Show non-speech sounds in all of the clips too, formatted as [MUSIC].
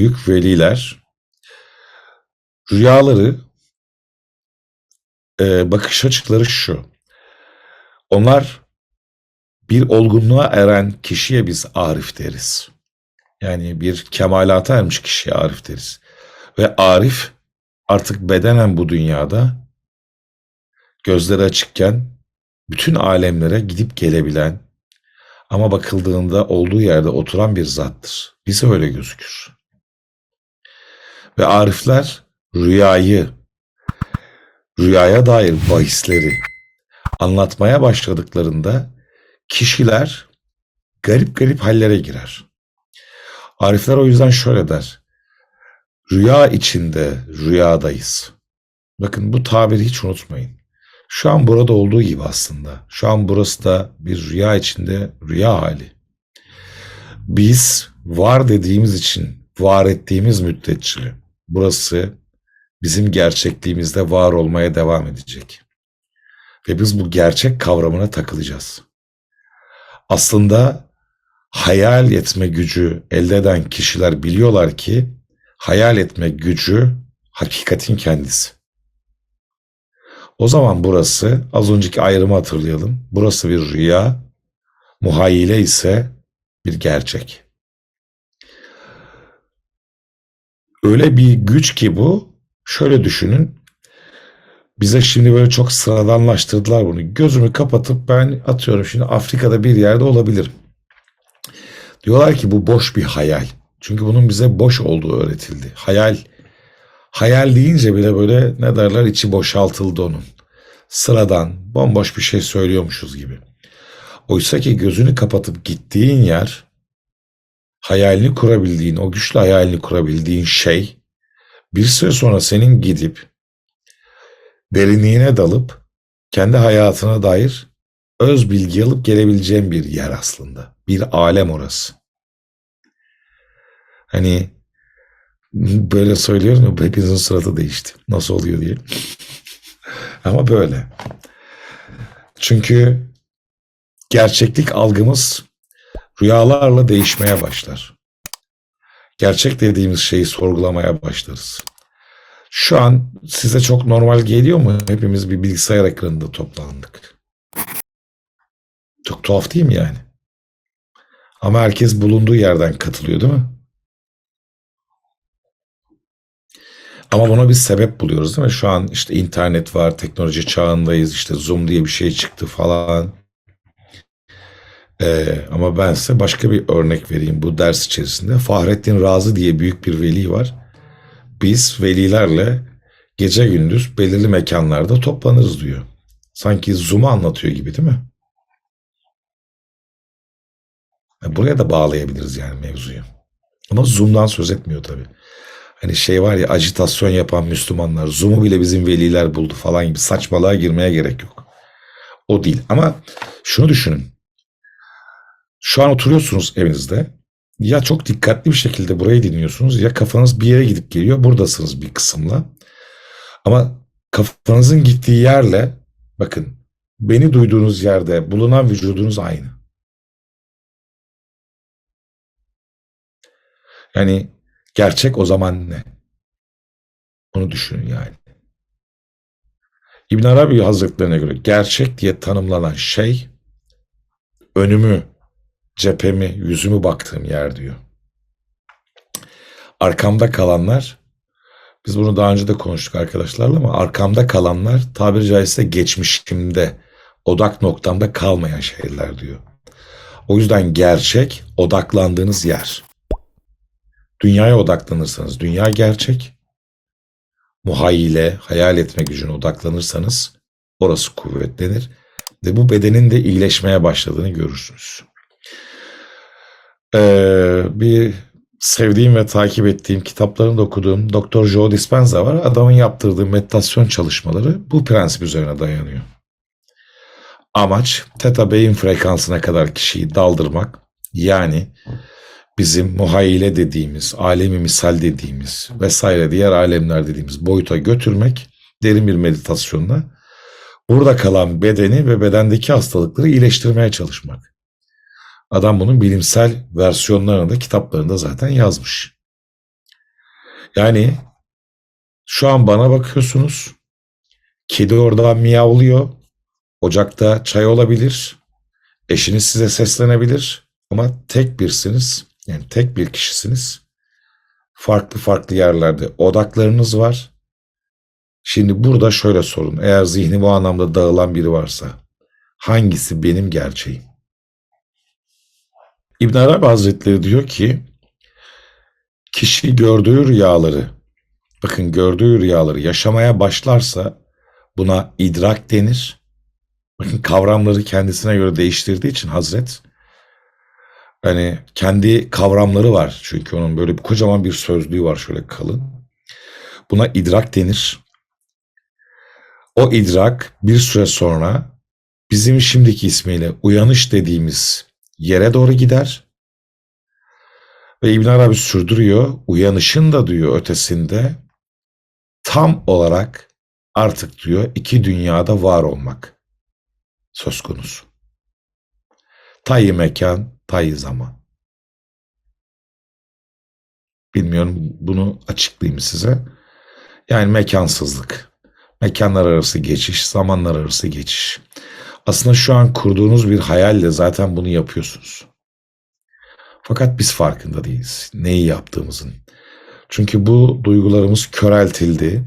büyük veliler rüyaları e, bakış açıkları şu. Onlar bir olgunluğa eren kişiye biz arif deriz. Yani bir kemalata ermiş kişiye arif deriz. Ve arif artık bedenen bu dünyada gözleri açıkken bütün alemlere gidip gelebilen ama bakıldığında olduğu yerde oturan bir zattır. Bize öyle gözükür. Ve arifler rüyayı, rüyaya dair bahisleri anlatmaya başladıklarında kişiler garip garip hallere girer. Arifler o yüzden şöyle der. Rüya içinde rüyadayız. Bakın bu tabiri hiç unutmayın. Şu an burada olduğu gibi aslında. Şu an burası da bir rüya içinde rüya hali. Biz var dediğimiz için var ettiğimiz müddetçe burası bizim gerçekliğimizde var olmaya devam edecek. Ve biz bu gerçek kavramına takılacağız. Aslında hayal etme gücü elde eden kişiler biliyorlar ki hayal etme gücü hakikatin kendisi. O zaman burası az önceki ayrımı hatırlayalım. Burası bir rüya, muhayyile ise bir gerçek. Öyle bir güç ki bu. Şöyle düşünün. Bize şimdi böyle çok sıradanlaştırdılar bunu. Gözümü kapatıp ben atıyorum şimdi Afrika'da bir yerde olabilirim. Diyorlar ki bu boş bir hayal. Çünkü bunun bize boş olduğu öğretildi. Hayal hayal deyince bile böyle ne derler içi boşaltıldı onun. Sıradan, bomboş bir şey söylüyormuşuz gibi. Oysa ki gözünü kapatıp gittiğin yer hayalini kurabildiğin, o güçlü hayalini kurabildiğin şey bir süre sonra senin gidip derinliğine dalıp kendi hayatına dair öz bilgi alıp gelebileceğin bir yer aslında. Bir alem orası. Hani böyle söylüyorum ya hepinizin suratı değişti. Nasıl oluyor diye. [LAUGHS] Ama böyle. Çünkü gerçeklik algımız rüyalarla değişmeye başlar. Gerçek dediğimiz şeyi sorgulamaya başlarız. Şu an size çok normal geliyor mu? Hepimiz bir bilgisayar ekranında toplandık. Çok tuhaf değil mi yani? Ama herkes bulunduğu yerden katılıyor değil mi? Ama buna bir sebep buluyoruz değil mi? Şu an işte internet var, teknoloji çağındayız, işte Zoom diye bir şey çıktı falan. Ee, ama ben size başka bir örnek vereyim bu ders içerisinde. Fahrettin Razı diye büyük bir veli var. Biz velilerle gece gündüz belirli mekanlarda toplanırız diyor. Sanki Zoom'u anlatıyor gibi değil mi? Buraya da bağlayabiliriz yani mevzuyu. Ama Zoom'dan söz etmiyor tabii. Hani şey var ya ajitasyon yapan Müslümanlar Zoom'u bile bizim veliler buldu falan gibi saçmalığa girmeye gerek yok. O değil ama şunu düşünün. Şu an oturuyorsunuz evinizde. Ya çok dikkatli bir şekilde burayı dinliyorsunuz ya kafanız bir yere gidip geliyor. Buradasınız bir kısımla. Ama kafanızın gittiği yerle bakın beni duyduğunuz yerde bulunan vücudunuz aynı. Yani gerçek o zaman ne? Bunu düşünün yani. İbn Arabi Hazretlerine göre gerçek diye tanımlanan şey önümü, cephemi, yüzümü baktığım yer diyor. Arkamda kalanlar biz bunu daha önce de konuştuk arkadaşlarla ama arkamda kalanlar tabiri caizse geçmişimde odak noktamda kalmayan şeyler diyor. O yüzden gerçek odaklandığınız yer. Dünyaya odaklanırsanız dünya gerçek. Muhayyile, hayal etme gücüne odaklanırsanız orası kuvvetlenir ve bu bedenin de iyileşmeye başladığını görürsünüz. Ee, bir sevdiğim ve takip ettiğim kitaplarını okuduğum Dr. Joe Dispenza var. Adamın yaptırdığı meditasyon çalışmaları bu prensip üzerine dayanıyor. Amaç teta beyin frekansına kadar kişiyi daldırmak. Yani bizim muhayyile dediğimiz, alemi misal dediğimiz vesaire diğer alemler dediğimiz boyuta götürmek derin bir meditasyonla burada kalan bedeni ve bedendeki hastalıkları iyileştirmeye çalışmak. Adam bunun bilimsel versiyonlarını da kitaplarında zaten yazmış. Yani şu an bana bakıyorsunuz. Kedi oradan miyavlıyor. Ocakta çay olabilir. Eşiniz size seslenebilir. Ama tek birsiniz. Yani tek bir kişisiniz. Farklı farklı yerlerde odaklarınız var. Şimdi burada şöyle sorun. Eğer zihni bu anlamda dağılan biri varsa hangisi benim gerçeğim? İbn Arabi Hazretleri diyor ki kişi gördüğü rüyaları bakın gördüğü rüyaları yaşamaya başlarsa buna idrak denir. Bakın kavramları kendisine göre değiştirdiği için Hazret hani kendi kavramları var. Çünkü onun böyle bir kocaman bir sözlüğü var şöyle kalın. Buna idrak denir. O idrak bir süre sonra bizim şimdiki ismiyle uyanış dediğimiz yere doğru gider. Ve İbn Arabi sürdürüyor. Uyanışın da diyor ötesinde tam olarak artık diyor iki dünyada var olmak söz konusu. Tayyi mekan, tayyi zaman. Bilmiyorum bunu açıklayayım size. Yani mekansızlık. Mekanlar arası geçiş, zamanlar arası geçiş. Aslında şu an kurduğunuz bir hayalle zaten bunu yapıyorsunuz. Fakat biz farkında değiliz neyi yaptığımızın. Çünkü bu duygularımız köreltildi.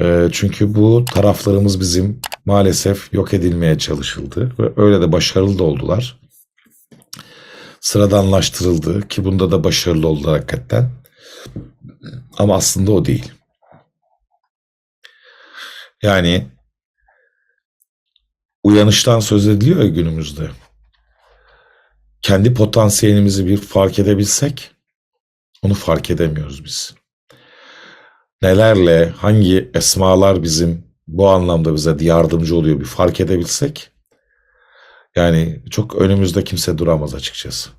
Ee, çünkü bu taraflarımız bizim maalesef yok edilmeye çalışıldı ve öyle de başarılı da oldular. Sıradanlaştırıldı ki bunda da başarılı oldular hakikaten. Ama aslında o değil. Yani uyanıştan söz ediliyor ya günümüzde. Kendi potansiyelimizi bir fark edebilsek onu fark edemiyoruz biz. Nelerle, hangi esmalar bizim bu anlamda bize yardımcı oluyor bir fark edebilsek yani çok önümüzde kimse duramaz açıkçası.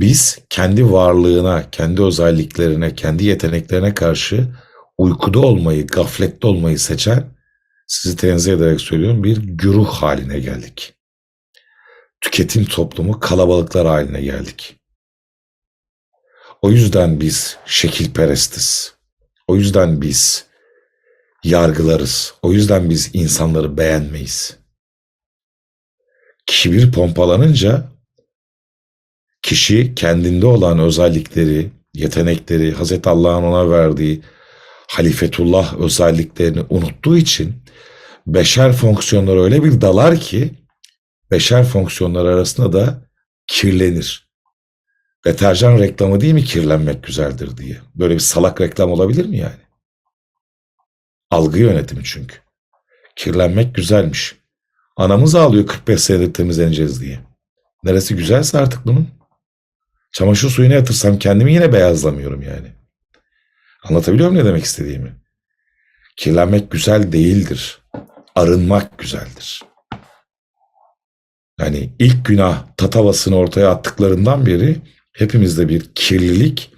Biz kendi varlığına, kendi özelliklerine, kendi yeteneklerine karşı uykuda olmayı, gaflette olmayı seçen, sizi tenzih ederek söylüyorum, bir güruh haline geldik. Tüketim toplumu kalabalıklar haline geldik. O yüzden biz şekilperestiz. O yüzden biz yargılarız. O yüzden biz insanları beğenmeyiz. Kibir pompalanınca kişi kendinde olan özellikleri, yetenekleri, Hazreti Allah'ın ona verdiği halifetullah özelliklerini unuttuğu için beşer fonksiyonları öyle bir dalar ki beşer fonksiyonlar arasında da kirlenir. Deterjan reklamı değil mi kirlenmek güzeldir diye. Böyle bir salak reklam olabilir mi yani? Algı yönetimi çünkü. Kirlenmek güzelmiş. Anamız ağlıyor 45 senedir temizleneceğiz diye. Neresi güzelse artık bunun. Çamaşır suyuna yatırsam kendimi yine beyazlamıyorum yani. Anlatabiliyor muyum ne demek istediğimi? Kirlenmek güzel değildir. Arınmak güzeldir. Yani ilk günah tatavasını ortaya attıklarından beri hepimizde bir kirlilik,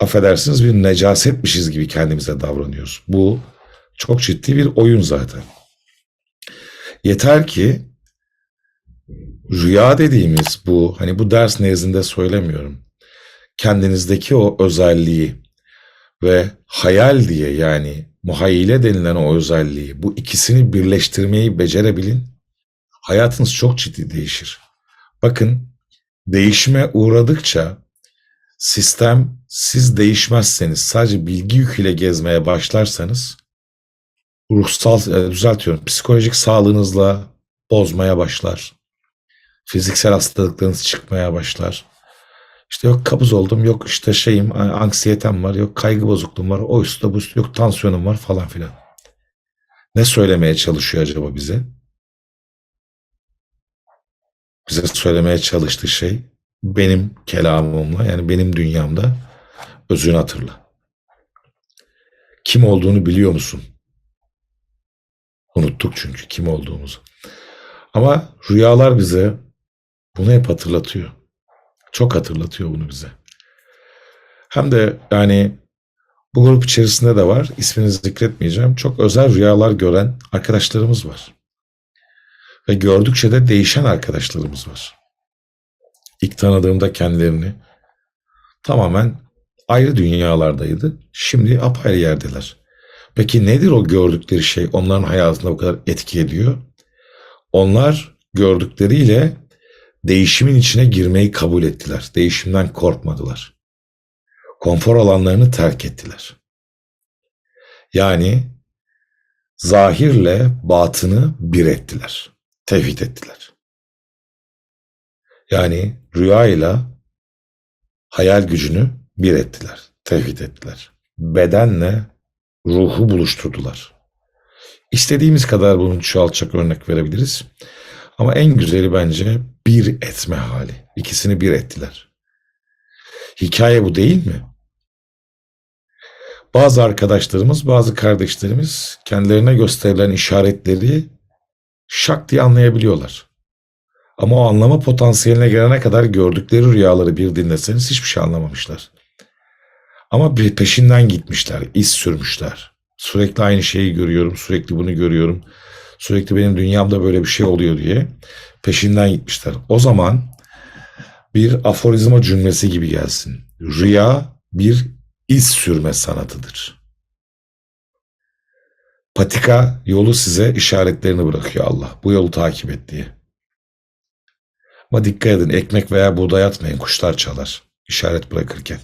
affedersiniz bir necasetmişiz gibi kendimize davranıyoruz. Bu çok ciddi bir oyun zaten. Yeter ki rüya dediğimiz bu, hani bu ders nezdinde söylemiyorum. Kendinizdeki o özelliği ve hayal diye yani muhayyile denilen o özelliği, bu ikisini birleştirmeyi becerebilin. Hayatınız çok ciddi değişir. Bakın değişime uğradıkça sistem siz değişmezseniz sadece bilgi yüküyle gezmeye başlarsanız ruhsal e, düzeltiyorum psikolojik sağlığınızla bozmaya başlar. Fiziksel hastalıklarınız çıkmaya başlar. İşte yok kabız oldum, yok işte şeyim, anksiyetem var, yok kaygı bozukluğum var, o üstte bu yok tansiyonum var falan filan. Ne söylemeye çalışıyor acaba bize? Bize söylemeye çalıştığı şey benim kelamımla yani benim dünyamda özünü hatırla. Kim olduğunu biliyor musun? Unuttuk çünkü kim olduğumuzu. Ama rüyalar bize bunu hep hatırlatıyor. Çok hatırlatıyor bunu bize. Hem de yani bu grup içerisinde de var. İsmini zikretmeyeceğim. Çok özel rüyalar gören arkadaşlarımız var. Ve gördükçe de değişen arkadaşlarımız var. İlk tanıdığımda kendilerini tamamen ayrı dünyalardaydı. Şimdi apayrı yerdeler. Peki nedir o gördükleri şey onların hayatında bu kadar etki ediyor? Onlar gördükleriyle değişimin içine girmeyi kabul ettiler. Değişimden korkmadılar. Konfor alanlarını terk ettiler. Yani zahirle batını bir ettiler. Tevhid ettiler. Yani rüyayla hayal gücünü bir ettiler. Tevhid ettiler. Bedenle ruhu buluşturdular. İstediğimiz kadar bunu çoğaltacak örnek verebiliriz. Ama en güzeli bence bir etme hali. İkisini bir ettiler. Hikaye bu değil mi? Bazı arkadaşlarımız, bazı kardeşlerimiz kendilerine gösterilen işaretleri şak diye anlayabiliyorlar. Ama o anlama potansiyeline gelene kadar gördükleri rüyaları bir dinleseniz hiçbir şey anlamamışlar. Ama peşinden gitmişler, iz sürmüşler. Sürekli aynı şeyi görüyorum, sürekli bunu görüyorum. Sürekli benim dünyamda böyle bir şey oluyor diye peşinden gitmişler. O zaman bir aforizma cümlesi gibi gelsin. Rüya bir iz sürme sanatıdır. Patika yolu size işaretlerini bırakıyor Allah. Bu yolu takip et diye. Ama dikkat edin ekmek veya buğday atmayın kuşlar çalar. İşaret bırakırken.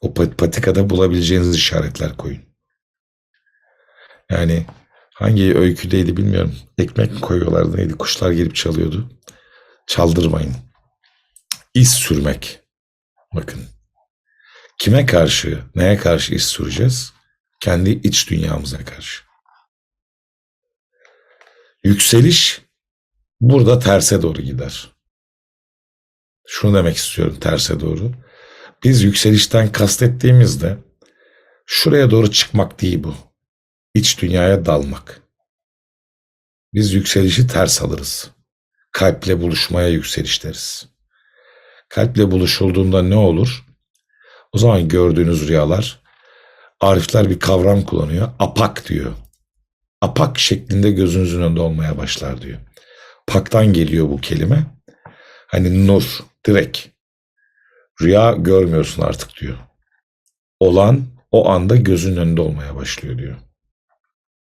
O pat- patikada bulabileceğiniz işaretler koyun. Yani hangi öyküdeydi bilmiyorum. Ekmek koyuyorlardı neydi? Kuşlar gelip çalıyordu. Çaldırmayın. İz sürmek. Bakın. Kime karşı, neye karşı iz süreceğiz? Kendi iç dünyamıza karşı. Yükseliş burada terse doğru gider. Şunu demek istiyorum terse doğru. Biz yükselişten kastettiğimizde şuraya doğru çıkmak değil bu. İç dünyaya dalmak. Biz yükselişi ters alırız. Kalple buluşmaya yükseliş deriz. Kalple buluşulduğunda ne olur? O zaman gördüğünüz rüyalar, Arifler bir kavram kullanıyor. Apak diyor. Apak şeklinde gözünüzün önünde olmaya başlar diyor. Paktan geliyor bu kelime. Hani nur, direkt. Rüya görmüyorsun artık diyor. Olan o anda gözün önünde olmaya başlıyor diyor.